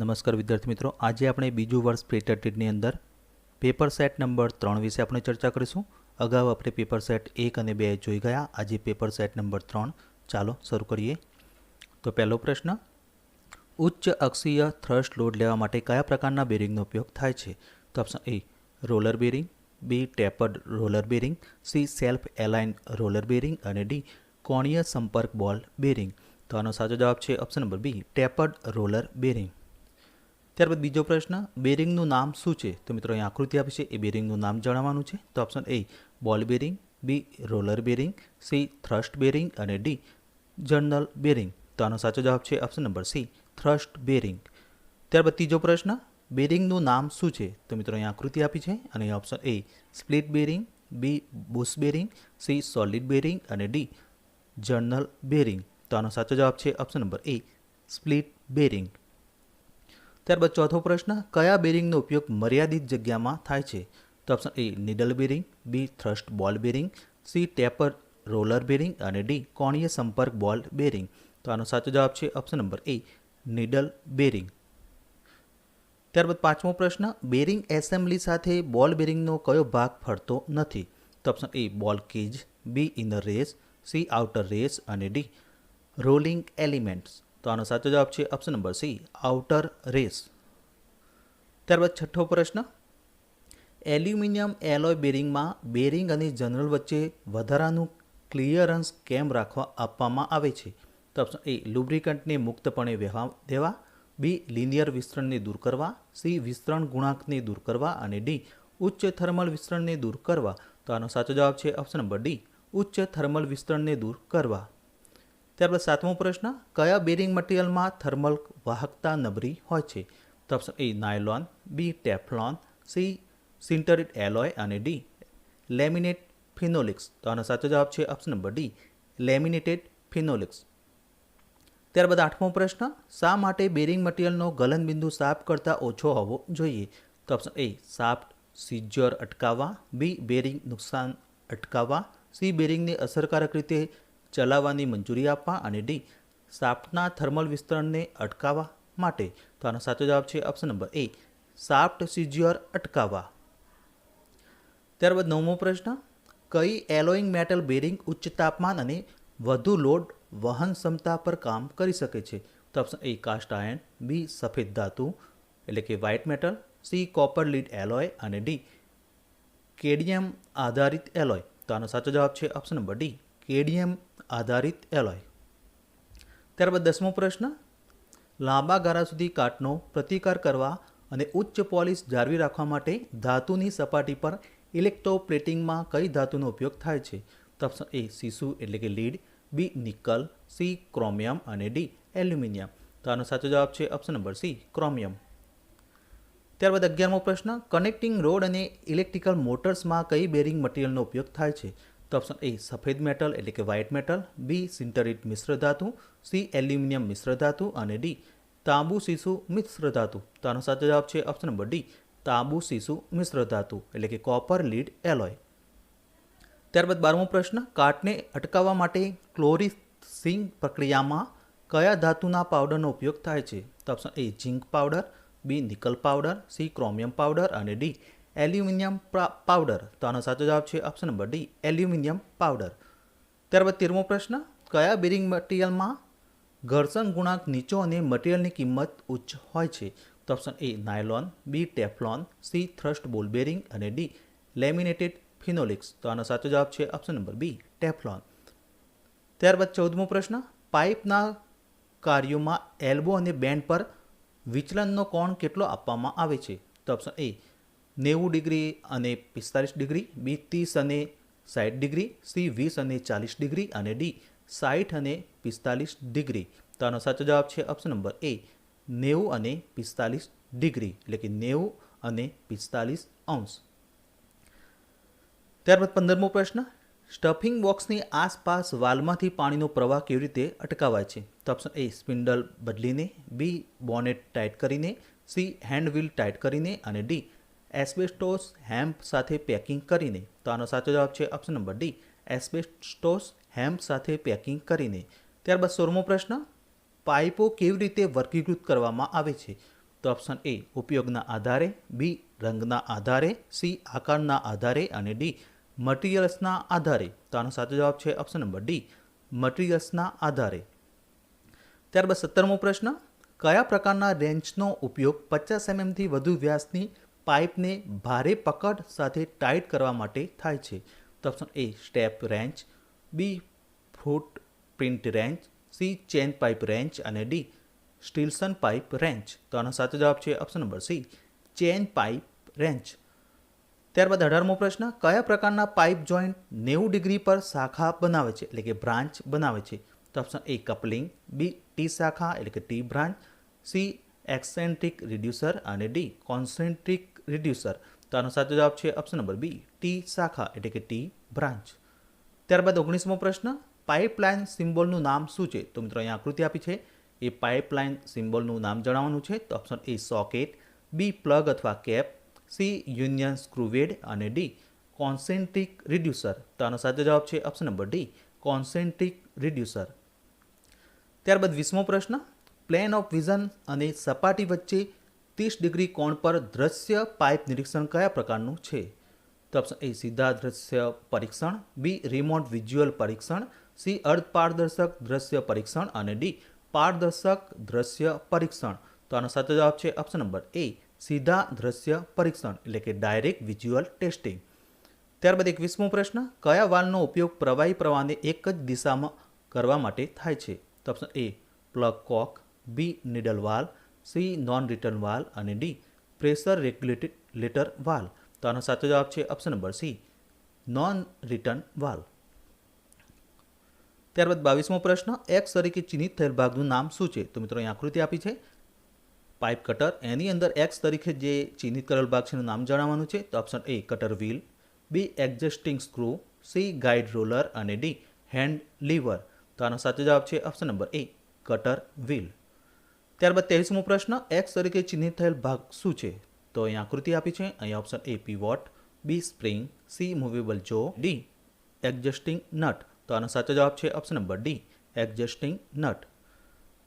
નમસ્કાર વિદ્યાર્થી મિત્રો. આજે આપણે બીજું વર્ષ પેટર ટીટની અંદર પેપર સેટ નંબર ત્રણ વિશે આપણે ચર્ચા કરીશું. અગાઉ આપણે પેપર સેટ એક અને બે જોઈ ગયા. આજે પેપર સેટ નંબર ત્રણ. ચાલો શરૂ કરીએ. તો પહેલો પ્રશ્ન, ઉચ્ચ અક્ષીય થ્રસ્ટ લોડ લેવા માટે કયા પ્રકારના બેરિંગનો ઉપયોગ થાય છે? તો option A roller bearing B tapered roller bearing C self align roller bearing અને ડી કોણીય સંપર્ક બોલ બેરિંગ તો આનો સાચો જવાબ છે option number B tapered roller bearing ત્યારબાદ બીજો પ્રશ્ન બેરિંગનું નામ શું છે? તો મિત્રો અહીં આકૃતિ આપી છે, એ બેરિંગનું નામ જણાવવાનું છે. તો option A ball bearing B roller bearing C thrust bearing અને ડી જર્નલ બેરિંગ તો આનો સાચો જવાબ છે option number C thrust bearing ત્યારબાદ ત્રીજો પ્રશ્ન બેરિંગનું નામ શું છે? તો મિત્રો અહીં આકૃતિ આપી છે અને option A split bearing B bush bearing C solid bearing અને ડી જર્નલ બેરિંગ તો આનો સાચો જવાબ છે option number A split bearing ત્યારબાદ ચોથો પ્રશ્ન, કયા બેરિંગનો ઉપયોગ મર્યાદિત જગ્યામાં થાય છે? તો option A needle bearing B thrust ball bearing C taper roller bearing અને ડી કોણીય સંપર્ક બોલ બેરિંગ તો આનો સાચો જવાબ છે option number A needle bearing ત્યારબાદ પાંચમો પ્રશ્ન બેરિંગ એસેમ્બલી સાથે બોલ બેરિંગનો કયો ભાગ ફરતો નથી? તો option A ball cage B inner race C outer race અને ડી રોલિંગ એલિમેન્ટ્સ તો આનો સાચો જવાબ છે option number C outer race ત્યારબાદ છઠ્ઠો પ્રશ્ન એલ્યુમિનિયમ એલોય બેરિંગમાં બેરિંગ અને જનરલ વચ્ચે વધારાનું ક્લિયરન્સ કેમ રાખવા આપવામાં આવે છે? તો ઓપ્શન એ લુબ્રિકન્ટને મુક્તપણે વહેવા દેવા. બી લિનિયર વિસ્તરણને દૂર કરવા. સી વિસ્તરણ ગુણાંકને દૂર કરવા. અને ડી ઉચ્ચ થર્મલ વિસ્તરણને દૂર કરવા. તો આનો સાચો જવાબ છે ઓપ્શન નંબર ડી ઉચ્ચ થર્મલ વિસ્તરણને દૂર કરવા. ત્યારબાદ સાતમો પ્રશ્ન, કયા બેરિંગ મટીરિયલમાં થર્મલ વાહકતા નબળી હોય છે? તો option A nylon B Teflon C sintered alloy અને ડી લેમિનેટ ફિનોલિક્સ. તો આનો સાચો જવાબ છે option number D laminated phenolics. ત્યારબાદ આઠમો પ્રશ્ન, શા માટે બેરિંગ મટીરિયલનો ગલનબિંદુ સાફ કરતાં ઓછો હોવો જોઈએ? તો ઓપ્શન એ સાપ સિજર અટકાવવા. બી બેરિંગ નુકસાન અટકાવવા. સી બેરિંગને અસરકારક રીતે ચલાવવાની મંજૂરી આપવા અને ડી, સાફ્ટના થર્મલ વિસ્તરણને અટકાવવા માટે. તો આનો સાચો જવાબ છે option number A shaft seizure અટકાવવા. ત્યારબાદ નવમો પ્રશ્ન, કઈ એલોઈંગ મેટલ બેરિંગ ઉચ્ચ તાપમાન અને વધુ લોડ વહન ક્ષમતા પર કામ કરી શકે છે? તો option A cast iron B સફેદ ધાતુ, એટલે કે white metal C copper lead alloy અને ડી કેડિયમ આધારિત એલોય. તો આનો સાચો જવાબ છે ઓપ્શન નંબર ડી કેડિયમ આધારિત એલોય. ત્યારબાદ દસમો પ્રશ્ન, લાંબા ગાળા સુધી કાટનો પ્રતિકાર કરવા અને ઉચ્ચ પોલિશ જાળવી રાખવા માટે ધાતુની સપાટી પર ઇલેક્ટ્રોપ્લેટિંગમાં કઈ ધાતુનો ઉપયોગ થાય છે? તો ઓપ્શન એ સીસુ એટલે કે lead, B nickel, C chromium અને ડી એલ્યુમિનિયમ. તો આનો સાચો જવાબ છે ઓપ્શન નંબર સી, ક્રોમિયમ. ત્યારબાદ અગિયારમો પ્રશ્ન, કનેક્ટિંગ રોડ અને ઇલેક્ટ્રિકલ મોટર્સમાં કઈ બેરિંગ મટીરિયલનો ઉપયોગ થાય છે? તો ઓપ્શન એ સફેદ મેટલ, એટલે કે વ્હાઇટ મેટલ બી સિન્ટરિટ મિશ્ર ધાતુ. સી એલ્યુમિનિયમ મિશ્ર ધાતુ. અને ડી તાંબુ સીસુ મિશ્ર ધાતુ. તો આનો સાચો જવાબ છે ઓપ્શન નંબર ડી તાંબુ સીસુ મિશ્ર ધાતુ, એટલે કે કોપર લીડ એલોય ત્યારબાદ બારમો પ્રશ્ન, કાટને અટકાવવા માટે ક્લોરિસિંગ પ્રક્રિયામાં કયા ધાતુના પાવડરનો ઉપયોગ થાય છે? તો option A zinc powder B nickel powder C chromium powder અને ડી એલ્યુમિનિયમ પાવડર. તો આનો સાચો જવાબ છે option number D aluminium powder. ત્યારબાદ તેરમો પ્રશ્ન, કયા બેરિંગ મટીરિયલમાં ઘર્ષણ ગુણાંક નીચો અને મટીરિયલની કિંમત ઉચ્ચ હોય છે? તો option A nylon B Teflon C thrust ball bearing અને ડી લેમિનેટેડ ફિનોલિક્સ તો આનો સાચો જવાબ છે ઓપ્શન નંબર બી ટેફલોન ત્યારબાદ ચૌદમો પ્રશ્ન, પાઇપના કાર્યોમાં એલ્બો અને બેન્ડ પર વિચલનનો કોણ કેટલો આપવામાં આવે છે? તો ઓપ્શન એ નેવું ડિગ્રી અને પિસ્તાલીસ ડિગ્રી, બી ત્રીસ અને સાઠ ડિગ્રી, સી વીસ અને ચાલીસ ડિગ્રી અને ડી સાઠ અને પિસ્તાલીસ ડિગ્રી. તો આનો સાચો જવાબ છે ઓપ્શન નંબર એ, નેવું અને પિસ્તાલીસ ડિગ્રી. એટલે કે નેવું અને પિસ્તાલીસ અંશ. ત્યારબાદ પંદરમો પ્રશ્ન સ્ટફિંગ બોક્સની આસપાસ વાલમાંથી પાણીનો પ્રવાહ કેવી રીતે અટકાવાય છે? તો ઓપ્શન એ સ્પિન્ડલ બદલીને, બી બોનેટ ટાઈટ કરીને, સી હેન્ડ વ્હીલ ટાઈટ કરીને અને ડી એસ્બેસ્ટોસ હેમ્પ સાથે પેકિંગ કરીને, તો આનો સાચો જવાબ છે option number D asbestos hemp સાથે પેકિંગ કરીને. ત્યારબાદ સોળમો પ્રશ્ન, પાઇપો કેવી રીતે વર્ગીકૃત કરવામાં આવે છે? તો ઓપ્શન એ ઉપયોગના આધારે બી રંગના આધારે સી આકારના આધારે અને ડી મટીરિયલ્સના આધારે. તો આનો સાચો જવાબ છે ઓપ્શન નંબર ડી મટીરિયલ્સના આધારે. ત્યારબાદ સત્તરમો પ્રશ્ન, કયા પ્રકારના રેન્ચનો ઉપયોગ પચાસ એમએમથી વધુ વ્યાસની પાઇપને ભારે પકડ સાથે ટાઈટ કરવા માટે થાય છે. તો option A step wrench B footprint wrench C chain pipe wrench અને ડી સ્ટીલસન પાઇપ રેન્ચ તો આનો સાચો જવાબ છે option number C chain pipe wrench ત્યારબાદ અઢારમો પ્રશ્ન, કયા પ્રકારના પાઇપ જોઈન્ટ નેવું ડિગ્રી પર શાખા બનાવે છે? એટલે કે બ્રાન્ચ બનાવે છે. તો option A coupling B T શાખા, એટલે કે T branch. C eccentric reducer અને ડી, કોન્સેન્ટ્રિક રિડ્યુસર. તો આનો સાચો જવાબ છે ઓપ્શન નંબર બી, ટી શાખા, એટલે કે ટી બ્રાન્ચ. ત્યારબાદ ઓગણીસમો પ્રશ્ન, પાઇપલાઇન સિમ્બોલનું નામ શું છે? તો મિત્રો અહીંયા આકૃતિ આપી છે. એ પાઇપલાઇન સિમ્બોલનું નામ જણાવવાનું છે. તો option A socket, B plug અથવા કેપ, સી યુનિયન સ્ક્રુવેડ અને ડી કોન્સેન્ટ્રિક રિડ્યુસર. તો આનો સાચો જવાબ છે option number D, concentric reducer. ત્યારબાદ વીસમો પ્રશ્ન પ્લેન ઓફ વિઝન અને સપાટી વચ્ચે ત્રીસ ડિગ્રી કોણ પર દ્રશ્ય પાઇપ નિરીક્ષણ કયા પ્રકારનું છે? તો ઓપ્શન એ સીધા દ્રશ્ય પરીક્ષણ. બી રિમોટ વિઝ્યુઅલ પરીક્ષણ. સી અર્ધ પારદર્શક દ્રશ્ય પરીક્ષણ. અને ડી પારદર્શક દ્રશ્ય પરીક્ષણ. તો આનો સાચો જવાબ છે ઓપ્શન નંબર એ સીધા દ્રશ્ય પરીક્ષણ, એટલે કે ડાયરેક્ટ વિઝ્યુઅલ ટેસ્ટિંગ ત્યારબાદ એકવીસમો પ્રશ્ન, કયા વાલનો ઉપયોગ પ્રવાહી પ્રવાહને એક જ દિશામાં કરવા માટે થાય છે? તો option A plug cock B needle valve C non return valve અને D pressure regulated letter valve તો આનો સાચો જવાબ છે option number C non return valve ત્યારબાદ બાવીસમો પ્રશ્ન એક્સ તરીકે ચિહ્નિત થયેલ ભાગનું નામ શું છે? તો મિત્રો અહીં આકૃતિ આપી છે. પાઇપ કટર એની અંદર એક્સ તરીકે જે ચિહ્નિત કરેલ ભાગ છે એનું નામ જણાવવાનું છે. તો option A cutter wheel B adjusting screw C guide roller અને ડી હેન્ડ લીવર તો આનો સાચો જવાબ છે option number A cutter wheel ત્યારબાદ ત્રેવીસમો પ્રશ્ન એક્સ તરીકે ચિહ્નિત થયેલ ભાગ શું છે? તો અહીં આકૃતિ આપી છે. અહીંયા option A pivot B spring C movable jaw D adjusting nut તો આનો સાચો જવાબ છે option number D adjusting nut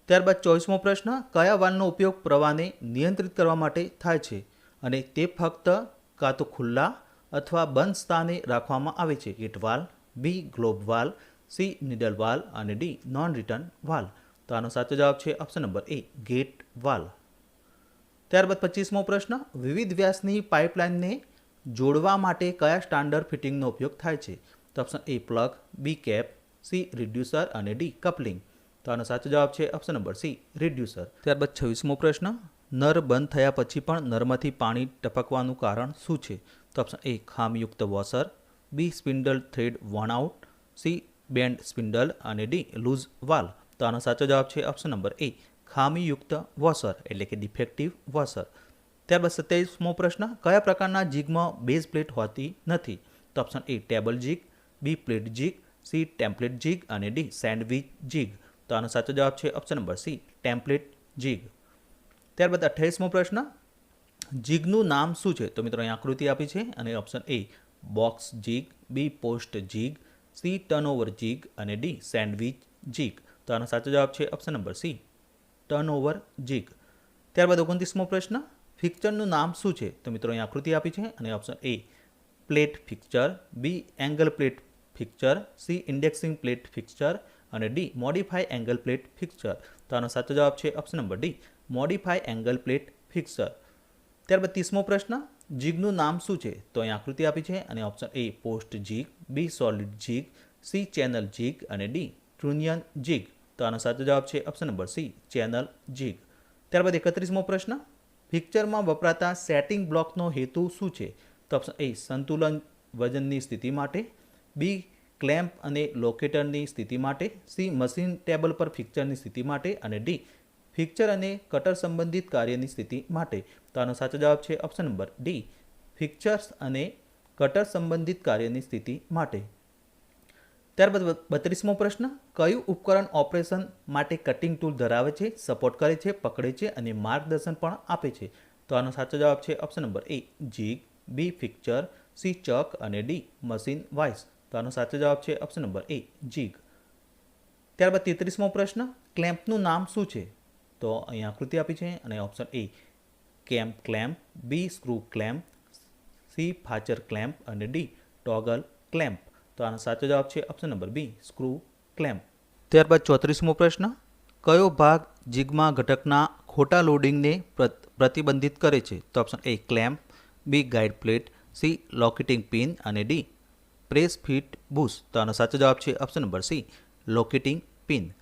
ત્યારબાદ ચોવીસમો પ્રશ્ન, કયા વાલનો ઉપયોગ પ્રવાહને નિયંત્રિત કરવા માટે થાય છે? અને તે ફક્ત કાં તો ખુલ્લા અથવા બંધ સ્થાને રાખવામાં આવે છે. It valve B globe valve C needle valve અને ડી નોન રિટર્ન વાલ તો આનો સાચો જવાબ છે option number A gate valve ત્યારબાદ પચીસમો પ્રશ્ન, વિવિધ વ્યાસની પાઇપલાઇનને જોડવા માટે કયા સ્ટાન્ડર્ડ ફિટિંગનો ઉપયોગ થાય છે? તો option A plug B cap C reducer અને ડી કપલિંગ તો આનો સાચો જવાબ છે ઓપ્શન નંબર સી રિડ્યુસર ત્યારબાદ છવ્વીસમો પ્રશ્ન, નર બંધ થયા પછી પણ નરમાંથી પાણી ટપકવાનું કારણ શું છે? તો option A ખામયુક્ત washer B spindle thread worn out C bend spindle અને ડી લૂઝ વાલ તો આનો સાચો જવાબ છે ઓપ્શન નંબર એ ખામીયુક્ત વોશર એટલે કે ડિફેક્ટિવ વોશર ત્યારબાદ સત્યાવીસમો પ્રશ્ન, કયા પ્રકારના જીગમાં બેઝ પ્લેટ હોતી નથી? તો option A table jig B plate jig C template jig અને ડી સેન્ડવિચ જીગ તો આનો સાચો જવાબ છે option number C template jig ત્યારબાદ અઠ્યાવીસમો પ્રશ્ન, જીગનું નામ શું છે? તો મિત્રો અહીં આકૃતિ આપી છે અને option A box jig B post jig C turnover jig અને ડી સેન્ડવિચ જીગ તો આનો સાચો જવાબ છે option number C turn over jig. ત્યારબાદ ઓગણત્રીસમો પ્રશ્ન ફિક્ચરનું નામ શું છે? તો મિત્રો અહીં આકૃતિ આપી છે અને option A plate fixture B angle plate fixture C indexing plate fixture અને D modify angle plate fixture તો આનો સાચો જવાબ છે option number D modify angle plate fixture ત્યારબાદ ત્રીસમો પ્રશ્ન, જીગનું નામ શું છે? તો અહીં આકૃતિ આપી છે અને option A post jig B solid jig C channel jig અને ડી ટ્રુનિયન જીગ. તો આનો સાચો જવાબ છે option number C channel jig ત્યારબાદ એકત્રીસમો પ્રશ્ન પિક્ચરમાં વપરાતા સેટિંગ બ્લોકનો હેતુ શું છે? તો ઓપ્શન એ સંતુલન વજનની સ્થિતિ માટે. બી ક્લેમ્પ અને લોકેટરની સ્થિતિ માટે. સી મશીન ટેબલ પર ફિક્ચરની સ્થિતિ માટે. અને ડી ફિક્ચર અને કટર સંબંધિત કાર્યની સ્થિતિ માટે. તો આનો સાચો જવાબ છે ઓપ્શન નંબર ડી ફિક્ચર્સ અને કટર સંબંધિત કાર્યની સ્થિતિ માટે. ત્યારબાદ બત્રીસમો પ્રશ્ન, કયું ઉપકરણ ઓપરેશન માટે કટિંગ ટૂલ ધરાવે છે સપોર્ટ કરે છે, પકડે છે અને માર્ગદર્શન પણ આપે છે? તો આનો સાચો જવાબ છે option number A jig B fixture C chuck અને ડી મશીન વાઇસ તો આનો સાચો જવાબ છે ઓપ્શન નંબર એ જીગ ત્યારબાદ તેત્રીસમો પ્રશ્ન ક્લેમ્પનું નામ શું છે? તો અહીં આકૃતિ આપી છે અને option A camp clamp B screw clamp C fracture clamp અને ડી ટોગલ ક્લેમ્પ તો આનો સાચો જવાબ છે option number B screw clamp ત્યારબાદ ચોત્રીસમો પ્રશ્ન, કયો ભાગ જીગમાં ઘટકના ખોટા લોડિંગને પ્રત- પ્રતિબંધિત કરે છે? તો option A clamp B guide plate C locating pin અને ડી પ્રેસ ફિટ બુશ તો આનો સાચો જવાબ છે option number C locating pin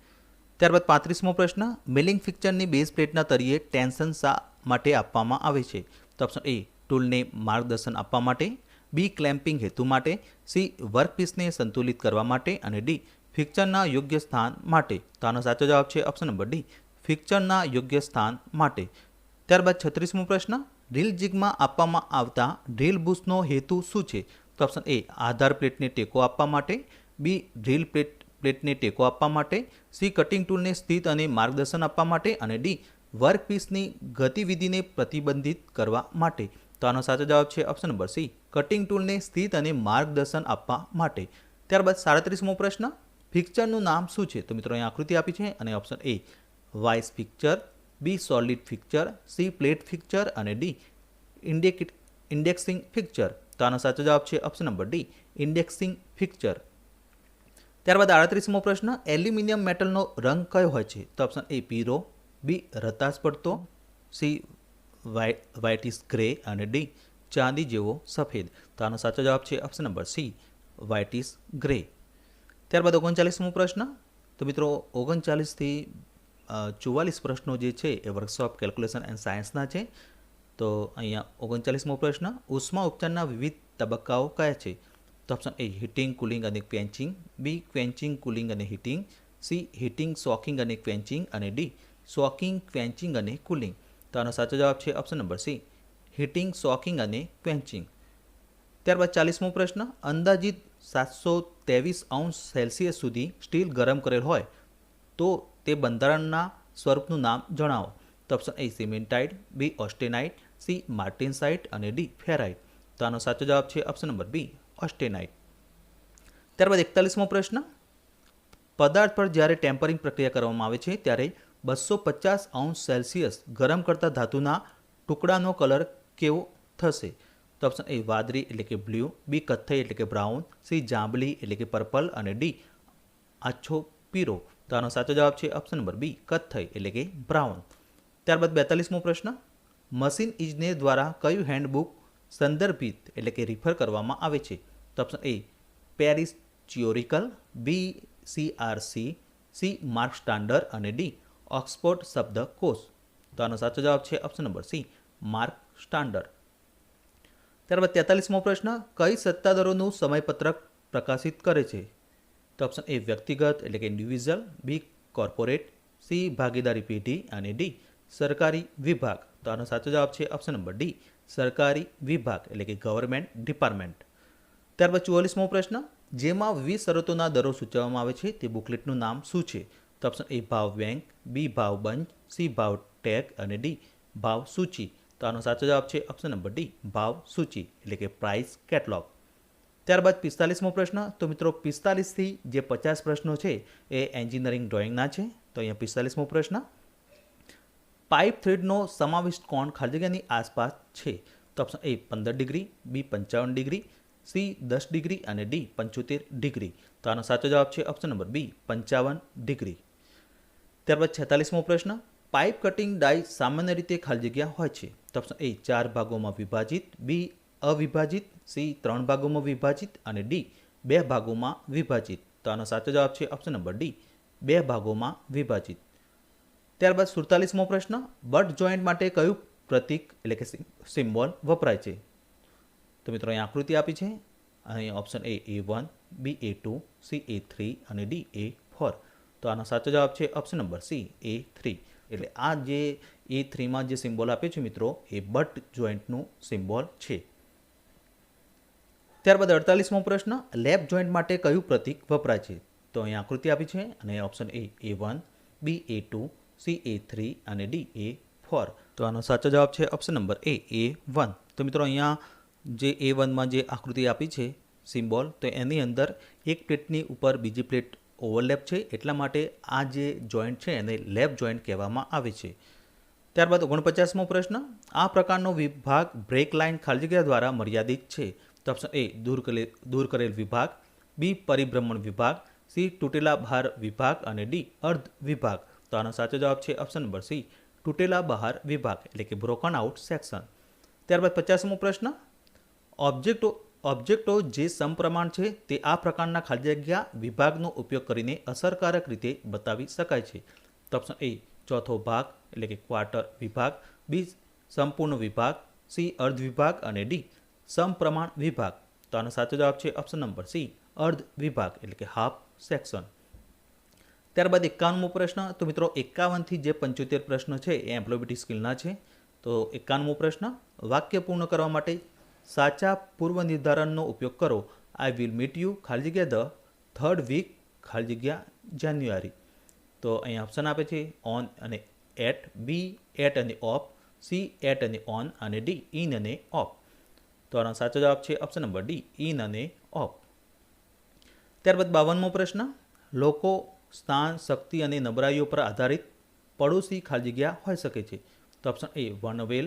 ત્યારબાદ પાંત્રીસમો પ્રશ્ન મિલિંગ ફિક્ચરની બેઝ પ્લેટના તળિયે ટેન્શન શા માટે આપવામાં આવે છે? તો ઓપ્શન એ ટૂલને માર્ગદર્શન આપવા માટે. બી ક્લેમ્પિંગ હેતુ માટે, સી વર્કપીસને સંતુલિત કરવા માટે અને ડી ફિક્ચરના યોગ્ય સ્થાન માટે. તો આનો સાચો જવાબ છે ઓપ્શન નંબર ડી ફિક્ચરના યોગ્ય સ્થાન માટે. ત્યારબાદ છત્રીસમો પ્રશ્ન ડ્રીલ જીગમાં આપવામાં આવતા ડ્રીલ બુશનો હેતુ શું છે? તો ઓપ્શન એ, આધાર પ્લેટને ટેકો આપવા માટે. બી ડ્રીલ પ્લેટ, પ્લેટને ટેકો આપવા માટે. સી, કટિંગ ટૂલને સ્થિત અને માર્ગદર્શન આપવા માટે. અને ડી વર્કપીસની ગતિવિધિને પ્રતિબંધિત કરવા માટે. તો આનો સાચો જવાબ છે ઓપ્શન નંબર સી કટિંગ ટૂલને સ્થિત અને માર્ગદર્શન આપવા માટે. ત્યારબાદ સાડત્રીસમો પ્રશ્ન. ફિક્ચરનું નામ શું છે? તો મિત્રો અહીં આકૃતિ આપી છે અને option A vice fixture B solid fixture C plate fixture અને ડી ઇન્ડેક ઇન્ડેક્સિંગ ફિક્ચર તો આનો સાચો જવાબ છે option number D indexing fixture ત્યારબાદ આડત્રીસમો પ્રશ્ન. એલ્યુમિનિયમ મેટલનો રંગ કયો હોય છે? તો ઓપ્શન એ પીરો બી રતાશ પડતો સી વ્હાઇટિશ ગ્રે અને ડી ચાંદી જેવો સફેદ. તો આનો સાચો જવાબ છે option number C whitish grey. ત્યારબાદ ઓગણચાલીસમો પ્રશ્ન. તો મિત્રો, ઓગણચાલીસથી ચુવાલીસ પ્રશ્નો જે છે એ વર્કશોપ કેલ્ક્યુલેશન એન્ડ સાયન્સના છે. તો અહીંયા ઓગણચાલીસમો પ્રશ્ન. ઉષ્મા ઉપચારના વિવિધ તબક્કાઓ કયા છે? તો ઓપ્શન એ હીટિંગ કુલિંગ અને ક્વેન્ચિંગ બી ક્વેન્ચિંગ કુલિંગ અને હીટિંગ સી હીટિંગ શોકિંગ અને ક્વેન્ચિંગ અને ડી શોકિંગ ક્વેન્ચિંગ અને કુલિંગ તો આનો સાચો જવાબ છે option number C heating shocking અને ક્વેન્ચિંગ ત્યારબાદ ચાલીસમો પ્રશ્ન, અંદાજિત સાતસો ત્રેવીસ અંશ સેલ્સિયસ સુધી સ્ટીલ ગરમ કરેલ હોય તો તે બંધારણના સ્વરૂપનું નામ જણાવો. તો option A cementite B austenite C martensite અને ડી ફેરાઇટ તો આનો સાચો જવાબ છે ઓપ્શન નંબર બી ઓસ્ટેનાઇટ ત્યારબાદ એકતાલીસમો પ્રશ્ન, પદાર્થ પર જ્યારે ટેમ્પરિંગ પ્રક્રિયા કરવામાં આવે છે, ત્યારે બસો પચાસ અંશ સેલ્સિયસ ગરમ કરતા ધાતુના ટુકડાનો કલર કેવો થશે? તો ઓપ્શન એ વાદળી એટલે કે બ્લુ બી કથ્થઈ એટલે કે બ્રાઉન સી જાંબલી એટલે કે પર્પલ અને ડી આછો પીરો. તો આનો સાચો જવાબ છે ઓપ્શન નંબર બી કથ્થઈ એટલે કે બ્રાઉન. ત્યારબાદ બેતાલીસમો પ્રશ્ન. મશીન ઇજનેર દ્વારા કયું હેન્ડબુક સંદર્ભિત એટલે કે રિફર કરવામાં આવે છે? તો option A Paris ચિયોરિકલ B CRC C mark standard અને ડી ઓક્સફોર્ડ શબ્દકોશ તો આનો સાચો જવાબ છે option number C, mark standard ત્યારબાદ તેતાલીસમો પ્રશ્ન, કઈ સત્તાધારોનું સમયપત્રક પ્રકાશિત કરે છે? તો ઓપ્શન એ વ્યક્તિગત એટલે કે ઇન્ડિવિઝ્યુઅલ બી કોર્પોરેટ સી ભાગીદારી પેઢી અને ડી સરકારી વિભાગ. તો આનો સાચો જવાબ છે ઓપ્શન નંબર ડી, સરકારી વિભાગ એટલે કે ગવર્મેન્ટ ડિપાર્ટમેન્ટ ત્યારબાદ ચુવાલીસમો પ્રશ્ન, જેમાં વિવિધ શરતોના દરો સૂચવવામાં આવે છે તે બુકલેટનું નામ શું છે? તો ઓપ્શન એ ભાવ બેંક બી ભાવ બંચ સી ભાવ ટેગ અને ડી ભાવ સૂચિ. તો આનો સાચો જવાબ છે ઓપ્શન નંબર ડી, ભાવ સૂચિ, એટલે કે પ્રાઇસ કેટલોગ ત્યારબાદ પિસ્તાલીસમો પ્રશ્ન, તો મિત્રો પિસ્તાલીસથી જે પચાસ પ્રશ્નો છે, એ એન્જિનિયરિંગ ડ્રોઈંગના છે. તો અહીંયા પિસ્તાલીસમો પ્રશ્ન પાઇપ થ્રેડનો સમાવિષ્ટ કોણ ખાલી જગ્યાની આસપાસ છે? તો ઓપ્શન એ પંદર ડિગ્રી બી પંચાવન ડિગ્રી સી દસ ડિગ્રી અને ડી પંચોતેર ડિગ્રી. તો આનો સાચો જવાબ છે ઓપ્શન નંબર બી પંચાવન ડિગ્રી. ત્યારબાદ છેતાલીસમો પ્રશ્ન, પાઇપ કટિંગ ડાય સામાન્ય રીતે ખાલી જગ્યા હોય છે? તો ઓપ્શન એ ચાર ભાગોમાં વિભાજિત બી અવિભાજિત સી ત્રણ ભાગોમાં વિભાજિત અને ડી બે ભાગોમાં વિભાજિત. તો આનો સાચો જવાબ છે ઓપ્શન નંબર ડી બે ભાગોમાં વિભાજિત. ત્યારબાદ સુડતાલીસમો પ્રશ્ન, બટ જોઈન્ટ માટે કયું પ્રતીક એટલે કે સિમ્બોલ વપરાય છે? તો મિત્રો અહીં આકૃતિ આપી છે. અહીં option A A one B A two C A three અને ડી એ ફોર તો આનો સાચો જવાબ છે option number C A three એટલે આ જે એ થ્રીમાં જે સિમ્બોલ આપ્યો છે મિત્રો, એ બટ જોઈન્ટનું સિમ્બોલ છે. ત્યારબાદ અડતાલીસમો પ્રશ્ન લેબ જોઈન્ટ માટે કયું પ્રતીક વપરાય છે? તો અહીં આકૃતિ આપી છે અને option A A one B A two C A three અને ડી એ ફોર તો આનો સાચો જવાબ છે option number A A one તો મિત્રો અહીંયા જે એ વનમાં જે આકૃતિ આપી છે સિમ્બોલ તો એની અંદર એક પ્લેટની ઉપર બીજી પ્લેટ ઓવરલેપ છે, એટલા માટે આ જે જોઈન્ટ છે એને લેબ જોઈન્ટ કહેવામાં આવે છે. ત્યારબાદ ઓગણપચાસમો પ્રશ્ન, આ પ્રકારનો વિભાગ બ્રેક લાઇન ખાલી જગ્યા દ્વારા મર્યાદિત છે? તો ઓપ્શન એ દૂર કરેલ દૂર કરેલ વિભાગ. બી પરિભ્રમણ વિભાગ. સી તૂટેલા બહાર વિભાગ. અને ડી અર્ધ વિભાગ. તો આનો સાચો જવાબ છે ઓપ્શન નંબર સી તૂટેલા બહાર વિભાગ, એટલે કે બ્રોકન આઉટ સેક્શન ત્યારબાદ પચાસમો પ્રશ્ન ઓબ્જેક્ટો ઓબ્જેક્ટો જે સમપ્રમાણ છે તે આ પ્રકારના ખાલી જગ્યા વિભાગનો ઉપયોગ કરીને અસરકારક રીતે બતાવી શકાય છે. તો ઓપ્શન એ ચોથો ભાગ, એટલે કે ક્વાર્ટર વિભાગ બી સંપૂર્ણ વિભાગ સી અર્ધ વિભાગ અને ડી સમપ્રમાણ વિભાગ. તો આનો સાચો જવાબ છે ઓપ્શન નંબર સી અર્ધ વિભાગ, એટલે કે હાફ સેક્શન ત્યારબાદ એકાવનમો પ્રશ્ન, તો મિત્રો એકાવનથી જે પંચોતેર પ્રશ્ન છે એ એમ્પ્લોયબિલિટી સ્કિલના છે. તો એકાવનમો પ્રશ્ન, વાક્ય પૂર્ણ કરવા માટે સાચા પૂર્વ નિર્ધારણનો ઉપયોગ કરો. આઈ વિલ મીટ યુ ખાલી જગ્યા ધ થર્ડ વીક ખાલી જગ્યા જાન્યુઆરી. તો અહીંયા ઓપ્શન આપે છે ઓન અને એટ બી એટ અને ઓફ સી એટ અને ઓન અને ડી ઇન અને ઓફ તો આનો સાચો જવાબ છે ઓપ્શન નંબર ડી ઇન અને ઓફ ત્યારબાદ બાવનમો પ્રશ્ન, લોકો સ્થાન, શક્તિ અને નબળાઈઓ પર આધારિત પડોશી ખાલી જગ્યા હોઈ શકે છે. તો ઓપ્શન એ વર્ણવેલ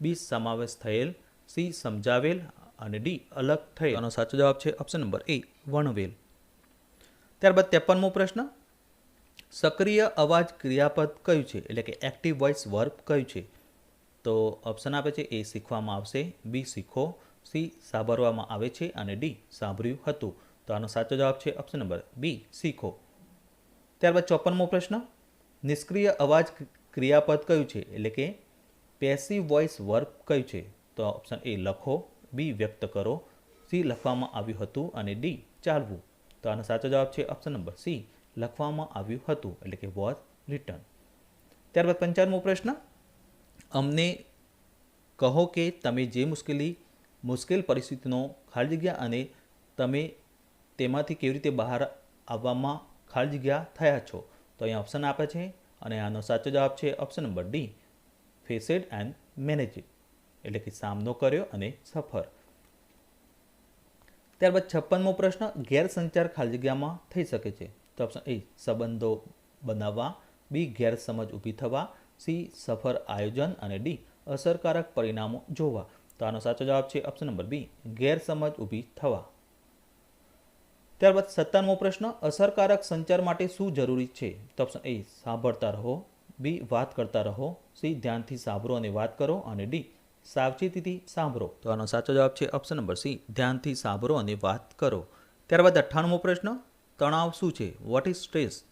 બી સમાવેશ થયેલ. સી સમજાવેલ અને ડી અલગ થયેલ. આનો સાચો જવાબ છે ઓપ્શન નંબર એ વણવેલ ત્યારબાદ ત્રેપનમો પ્રશ્ન. સક્રિય અવાજ ક્રિયાપદ કયું છે? એટલે કે એક્ટિવ વોઇસ વર્બ કયું છે? તો ઓપ્શન આપે છે એ શીખવામાં આવશે બી શીખો સી સાંભળવામાં આવે છે અને ડી સાંભળ્યું હતું. તો આનો સાચો જવાબ છે ઓપ્શન નંબર બી શીખો. ત્યારબાદ ચોપનમો પ્રશ્ન. નિષ્ક્રિય અવાજ ક્રિયાપદ કયું છે? એટલે કે પેસિવ વોઇસ વર્બ કયું છે? તો ઓપ્શન એ લખો બી વ્યક્ત કરો સી લખવામાં આવ્યું હતું અને ડી ચાલવું. તો આનો સાચો જવાબ છે ઓપ્શન નંબર સી લખવામાં આવ્યું હતું, એટલે કે વોઝ રિટર્ન ત્યારબાદ પંચાવનમો પ્રશ્ન. અમને કહો કે તમે જે મુશ્કેલી, મુશ્કેલ પરિસ્થિતિનો ખાલી જગ્યા અને તમે તેમાંથી કેવી રીતે બહાર આવવામાં ખાલી જગ્યા થયા છો? તો અહીંયા ઓપ્શન આપે છે અને આનો સાચો જવાબ છે option number D faced and manage એટલે કે સામનો કર્યો અને સફર. ત્યારબાદ છપ્પનમો પ્રશ્ન, ગેરસંચાર ખાલી જગ્યામાં થઈ શકે છે. તો ઓપ્શન એ સંબંધો બનાવવા. બી ગેરસમજ ઊભી થવા. સી સફર આયોજન. અને ડી અસરકારક પરિણામો જોવા. તો આનો સાચો જવાબ છે ઓપ્શન નંબર બી ગેરસમજ ઊભી થવા. ત્યારબાદ સત્તાવનમો પ્રશ્ન, અસરકારક સંચાર માટે શું જરૂરી છે? તો ઓપ્શન એ સાંભળતા રહો. બી વાત કરતા રહો. સી ધ્યાનથી સાંભળો અને વાત કરો. અને ડી સાવચેતીથી સાંભળો. તો આનો સાચો જવાબ છે ઓપ્શન નંબર સી ધ્યાનથી સાંભળો અને વાત કરો. ત્યારબાદ અઠ્ઠાણમો પ્રશ્ન. તણાવ શું છે? વોટ ઇઝ સ્ટ્રેસ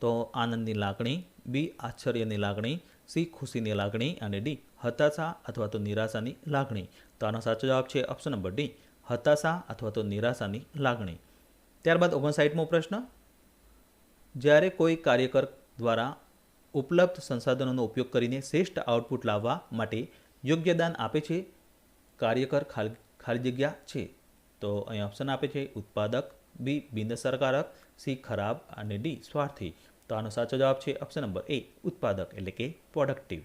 તો આનંદની લાગણી બી આશ્ચર્યની લાગણી સી ખુશીની લાગણી અને ડી હતાશા અથવા તો નિરાશાની લાગણી. તો આનો સાચો જવાબ છે ઓપ્શન નંબર ડી હતાશા અથવા તો નિરાશાની લાગણી. ત્યારબાદ ઓગણસાઠમો પ્રશ્ન. જ્યારે કોઈ કાર્યકર દ્વારા ઉપલબ્ધ સંસાધનોનો ઉપયોગ કરીને શ્રેષ્ઠ આઉટપુટ લાવવા માટે યોગ્યદાન આપે છે? કાર્યકર ખાલી જગ્યા છે? તો અહીં ઓપ્શન આપે છે, ઉત્પાદક, બી બિનસરકારક સી, ખરાબ અને ડી, સ્વાર્થી. તો આનો સાચો જવાબ છે ઓપ્શન નંબર એ ઉત્પાદક, એટલે કે પ્રોડક્ટિવ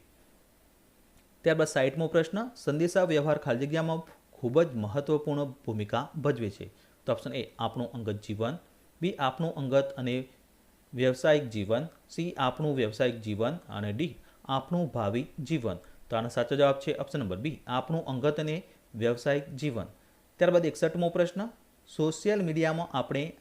ત્યારબાદ સાઇટમો પ્રશ્ન, સંદેશા વ્યવહાર ખાલી જગ્યામાં ખૂબ જ મહત્વપૂર્ણ ભૂમિકા ભજવે છે. તો ઓપ્શન એ આપણું અંગત જીવન. બી, આપણું અંગત અને વ્યવસાયિક જીવન. સી, આપણું વ્યવસાયિક જીવન. અને ડી, આપણું ભાવિ જીવન. તો આનો સાચો જવાબ છે ઓપ્શન નંબર બી આપણું અંગત અને વ્યવસાયિક જીવન. ત્યારબાદ એકસઠમો પ્રશ્ન. સોશિયલ મીડિયામાં આપણે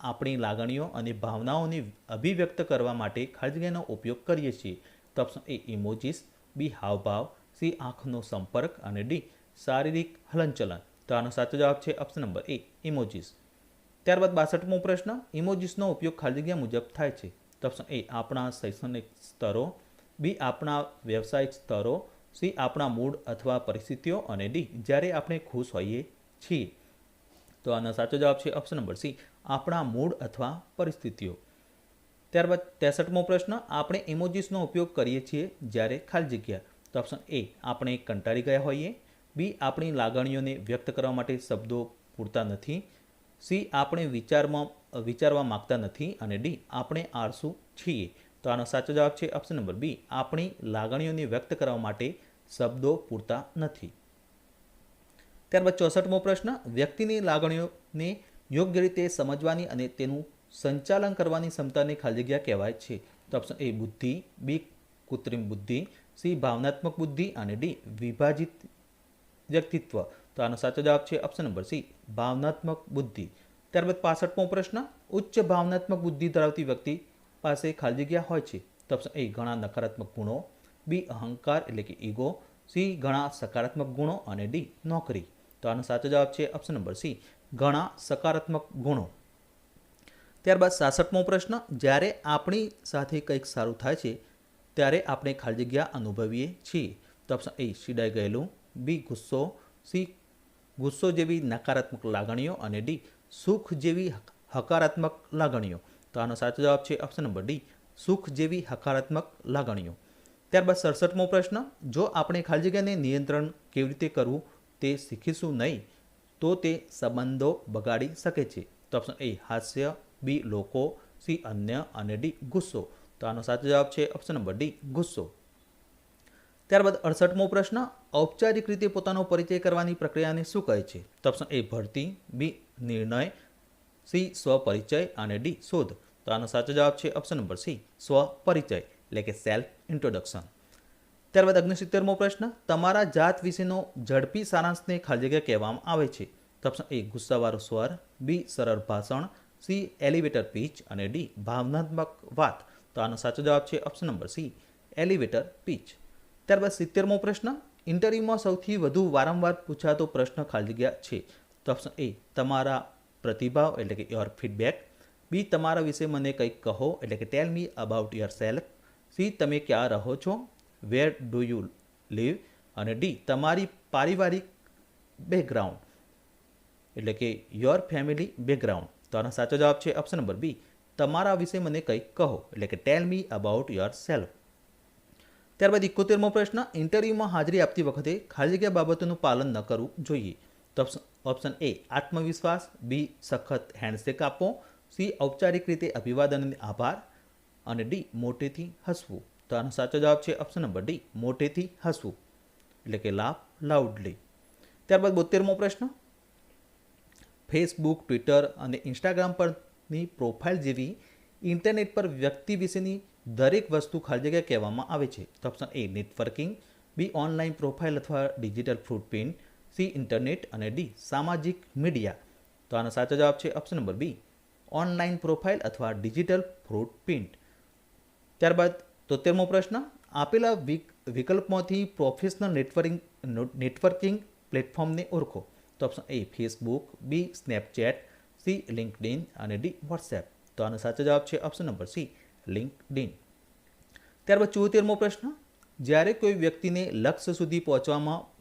આપણી લાગણીઓ અને ભાવનાઓને અભિવ્યક્ત કરવા માટે ખાલી ઉપયોગ કરીએ છીએ. તો ઓપ્શન એ ઇમોજીસ બી હાવભાવ. સી આંખનો સંપર્ક. અને ડી શારીરિક હલનચલન. તો આનો સાચો જવાબ છે ઓપ્શન નંબર એ ઇમોજીસ ત્યારબાદ બાસઠમો પ્રશ્ન. ઇમોજીસનો ઉપયોગ ખાલી જગ્યા મુજબ થાય છે. તો ઓપ્શન એ આપણા શૈક્ષણિક સ્તરો બી આપણા વ્યવસાયિક સ્તરો, સી આપણા મૂડ અથવા પરિસ્થિતિઓ અને ડી જ્યારે આપણે ખુશ હોઈએ છીએ. તો આનો સાચો જવાબ છે ઓપ્શન નંબર સી, આપણા મૂડ અથવા પરિસ્થિતિઓ. ત્યારબાદ ત્રેસઠમો પ્રશ્ન, આપણે ઇમોજીસનો ઉપયોગ કરીએ છીએ જ્યારે ખાલી જગ્યા. તો ઓપ્શન એ, આપણે કંટાળી ગયા હોઈએ. બી, આપણી લાગણીઓને વ્યક્ત કરવા માટે શબ્દો પૂરતા નથી. સી, આપણે વિચારમાં, વિચારવા માગતા નથી. અને ડી, આપણે આળસુ છીએ. તો આનો સાચો જવાબ છે ઓપ્શન નંબર બી આપણી લાગણીઓને વ્યક્ત કરવા માટે શબ્દો પૂરતા નથી. ત્યારબાદ ચોસઠમો પ્રશ્ન, વ્યક્તિની લાગણીઓને યોગ્ય રીતે સમજવાની અને તેનું સંચાલન કરવાની ક્ષમતાને ખાલી જગ્યા કહેવાય છે. તો ઓપ્શન એ બુદ્ધિ બી કૃત્રિમ બુદ્ધિ સી ભાવનાત્મક બુદ્ધિ અને ડી વિભાજિત વ્યક્તિત્વ. તો આનો સાચો જવાબ છે ઓપ્શન નંબર સી ભાવનાત્મક બુદ્ધિ. ત્યારબાદ પાસઠમો પ્રશ્ન, ઉચ્ચ ભાવનાત્મક બુદ્ધિ ધરાવતી વ્યક્તિ પાસે ખાલી જગ્યા હોય છે, તો ઓપ્શન એ ઘણા નકારાત્મક ગુણો બી અહંકાર એટલે કે ઈગો સી ઘણા સકારાત્મક ગુણો અને ડી નોકરી. તો આનો સાચો જવાબ છે ઓપ્શન નંબર સી ઘણા સકારાત્મક ગુણો. ત્યારબાદ સાસઠમો પ્રશ્ન, જ્યારે આપણી સાથે કંઈક સારું થાય છે, ત્યારે આપણે ખાલી જગ્યા અનુભવીએ છીએ. તો ઓપ્શન એ સીડાઈ ગયેલું. બી ગુસ્સો. સી ગુસ્સો જેવી નકારાત્મક લાગણીઓ અને ડી સુખ જેવી હકારાત્મક લાગણીઓ. તો આનો સાચો જવાબ છે ઓપ્શન નંબર ડી સુખ જેવી હકારાત્મક લાગણીઓ. ત્યારબાદ સડસઠમો પ્રશ્ન, જો આપણે ખાલી જગ્યાને નિયંત્રણ કેવી રીતે કરવું તે શીખીશું નહીં, તો તે સંબંધો બગાડી શકે છે. તો ઓપ્શન એ હાસ્ય બી લોકો સી અન્ય અને ડી ગુસ્સો. તો આનો સાચો જવાબ છે ઓપ્શન નંબર ડી ગુસ્સો. ત્યારબાદ અડસઠમો પ્રશ્ન, ઔપચારિક રીતે પોતાનો પરિચય કરવાની પ્રક્રિયાને શું કહે છે? તો ઓપ્શન એ ભરતી બી નિર્ણય સી, સ્વપરિચય અને ડી, શોધ. તો આનો સાચો જવાબ છે ઓપ્શન નંબર સી, સ્વપરિચય, એટલે કે સેલ્ફ ઇન્ટ્રોડક્શન ત્યારબાદ અગ્નિસિત્તેરમો પ્રશ્ન, તમારા જાત વિશેનો ઝડપી સારાંશને ખાલી જગ્યા કહેવામાં આવે છે. તો ઓપ્શન એ ગુસ્સાવાળો સ્વર બી સરળ ભાષણ સી એલિવેટર પીચ અને ડી ભાવનાત્મક વાત. તો આનો સાચો જવાબ છે option number C elevator pitch ત્યારબાદ સિત્તેરમો પ્રશ્ન ઇન્ટરવ્યૂમાં સૌથી વધુ વારંવાર પૂછાતો પ્રશ્ન ખાલી જગ્યા છે. તો ઓપ્શન એ તમારા પ્રતિભાવ, એટલે કે યોર ફીડબેક બી, તમારા વિશે મને કંઈક કહો, એટલે કે tell me about yourself C, તમે ક્યાં રહો છો? વેર ડુ યુ લીવ અને ડી, તમારી પારિવારિક બેકગ્રાઉન્ડ એટલે કે યોર ફેમિલી બેકગ્રાઉન્ડ તો આનો સાચો જવાબ છે ઓપ્શન નંબર બી. તમારા વિશે મને કંઈક કહો, એટલે કે tell me about yourself ત્યારબાદ ઇકોતેરમો પ્રશ્ન ઇન્ટરવ્યૂમાં હાજરી આપતી વખતે ખાલી જગ્યા બાબતોનું પાલન ન કરવું જોઈએ. તો ઓપ્શન એ આત્મવિશ્વાસ, બી સખત હેન્ડશેક આપવો, સી ઔપચારિક રીતે અભિવાદન આભાર, અને ડી મોટેથી હસવું. તો આનો સાચો જવાબ છે ઓપ્શન નંબર ડી, મોટેથી હસવું, એટલે કે લાફ લાઉડલી ત્યારબાદ બોતેરમો પ્રશ્ન. ફેસબુક ટ્વિટર અને ઇન્સ્ટાગ્રામ પરની પ્રોફાઇલ જેવી ઇન્ટરનેટ પર વ્યક્તિ વિશેની દરેક વસ્તુ ખાલી જગ્યા કહેવામાં આવે છે. તો option A networking B online profile અથવા ડિજિટલ ફૂટપ્રિન્ટ સી ઇન્ટરનેટ અને ડી સામાજિક મીડિયા. તો આનો સાચો જવાબ છે option number B online profile અથવા ડિજિટલ ફૂટપ્રિન્ટ ત્યારબાદ તોતેરમો પ્રશ્ન, આપેલા વિક- વિકલ્પમાંથી પ્રોફેશનલ નેટવર્કિંગ નેટવર્કિંગ પ્લેટફોર્મને ઓળખો. તો option A Facebook B Snapchat C LinkedIn અને ડી વોટ્સએપ તો આનો સાચો જવાબ છે ઓપ્શન નંબર સી લિંકડિન ત્યારબાદ ચોતેરમો પ્રશ્ન, જ્યારે કોઈ વ્યક્તિને લક્ષ્ય સુધી પહોંચવામાં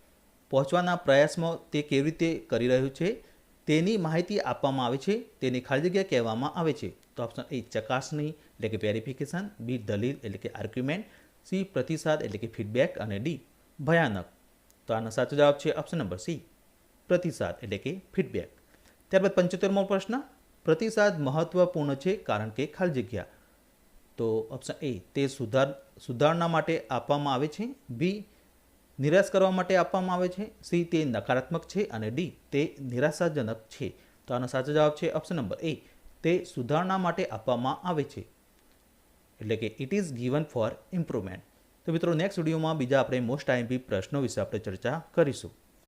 પહોંચવાના પ્રયાસમાં તે કેવી રીતે કરી રહ્યું છે, તેની માહિતી આપવામાં આવે છે, તેની ખાલી જગ્યા કહેવામાં આવે છે. તો ઓપ્શન એ ચકાસણી, એટલે કે વેરિફિકેશન બી દલીલ, એટલે કે આર્ગ્યુમેન્ટ સી પ્રતિસાદ, એટલે કે ફીડબેક અને ડી ભયાનક. તો આનો સાચો જવાબ છે ઓપ્શન નંબર સી પ્રતિસાદ, એટલે કે ફીડબેક ત્યારબાદ પંચોતેરમો પ્રશ્ન, પ્રતિસાદ મહત્વપૂર્ણ છે કારણ કે ખાલી જગ્યા. તો ઓપ્શન એ તે સુધાર, સુધારણા માટે આપવામાં આવે છે. બી નિરાશ કરવા માટે આપવામાં આવે છે. સી, તે નકારાત્મક છે અને ડી, તે નિરાશાજનક છે. તો આનો સાચો જવાબ છે ઓપ્શન નંબર એ તે સુધારણા માટે આપવામાં આવે છે. એટલે કે it is given for improvement તો મિત્રો નેક્સ્ટ વિડીયોમાં બીજા આપણે મોસ્ટ આઈમ્પી પ્રશ્નો વિશે આપણે ચર્ચા કરીશું.